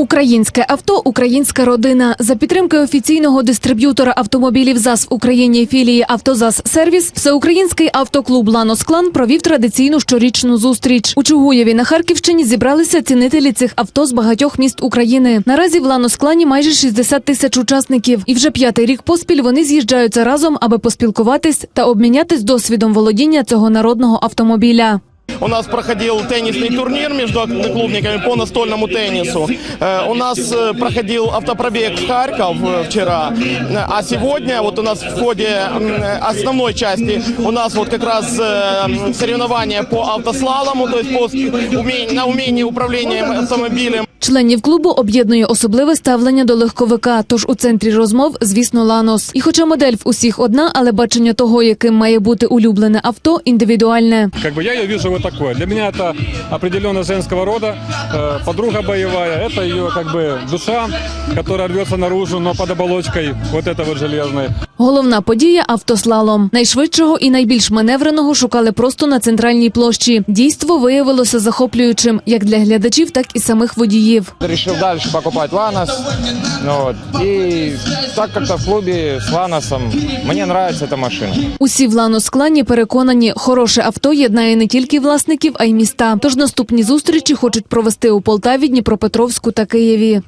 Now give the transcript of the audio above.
Українське авто, українська родина. За підтримки офіційного дистриб'ютора автомобілів ЗАЗ в Україні філії «Автозас Сервіс» всеукраїнський автоклуб «Ланос Клан» провів традиційну щорічну зустріч. У Чугуєві на Харківщині зібралися цінителі цих авто з багатьох міст України. Наразі в «Ланос Клані» майже 60 тисяч учасників. І вже п'ятий рік поспіль вони з'їжджаються разом, аби поспілкуватись та обмінятись досвідом володіння цього народного автомобіля. У нас проходил теннисный турнир между клубниками по настольному теннису. Э, У нас э, проходил автопробег в Харьков э, вчера. Э, А сегодня вот у нас в ходе м, э, основной части у нас вот как раз э, м, соревнования по автослалому, то есть по с- уме- на умении управления автомобилем. Членів клубу об'єднує особливе ставлення до легковика. Тож у центрі розмов, звісно, Ланос. І хоча модель в усіх одна, але бачення того, яким має бути улюблене авто, індивідуальне. Как бы я ее вижу вот такое. Для меня это определенно женского рода, э, подруга боевая. Это ее как бы душа, которая рвется наружу, но под оболочкой вот это вот железной. Головна подія автослалом. Найшвидшого і найбільш маневреного шукали просто на центральній площі. Дійство виявилося захоплюючим як для глядачів, так і самих водіїв. решил дальше покупать Ланос. Ну, вот. И так как-то в клубе с Ланосом мне нравится эта машина. Усі в Ланос клані переконані, хороше авто єднає не тільки власників, а й міста. Тож наступні зустрічі хочуть провести у Полтаві, Дніпропетровську та Києві.